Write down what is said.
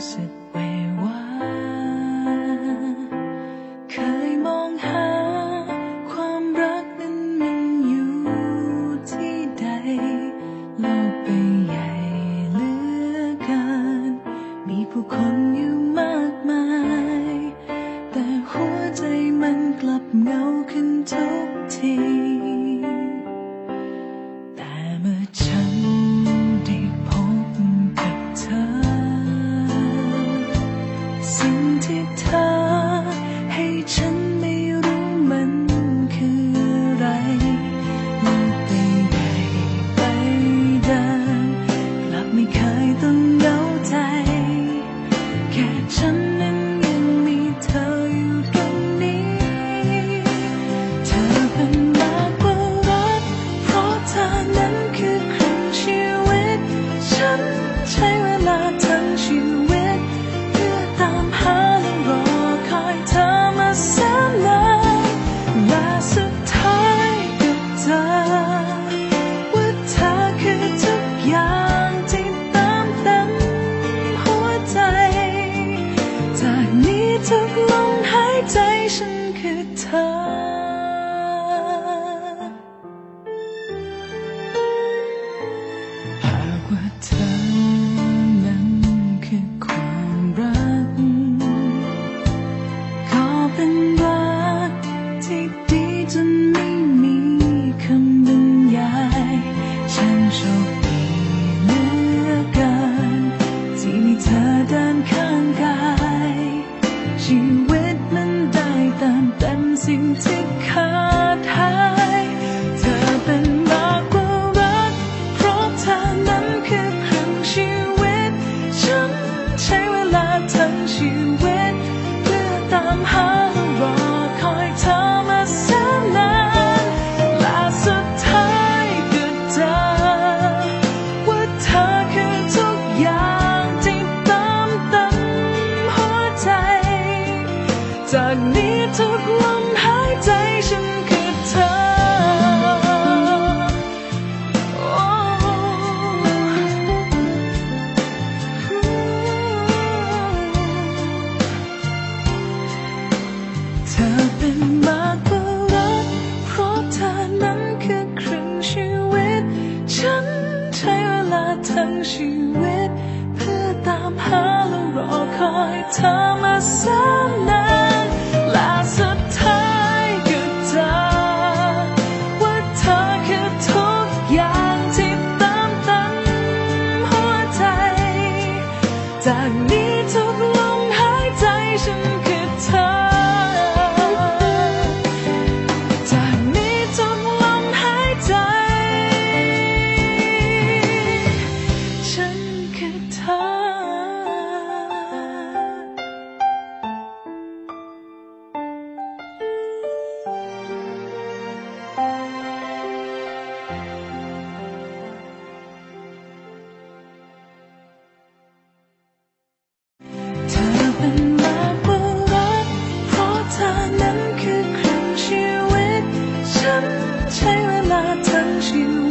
se ที่เธอ การข้างกาย ชีวิตมันได้เติมเต็มสิ่งที่ จากนี้ทุกลมหายใจฉันคือเธอโอ้เธอเป็นมากกว่ารักเพราะเธอนั้นคือครึ่งชีวิตฉันใช้เวลาทั้งชีวิต เพื่อตามหาและรอคอยเธอมาแสนนา จากนี้ทุกลมหายใจฉัน ใ了那曾经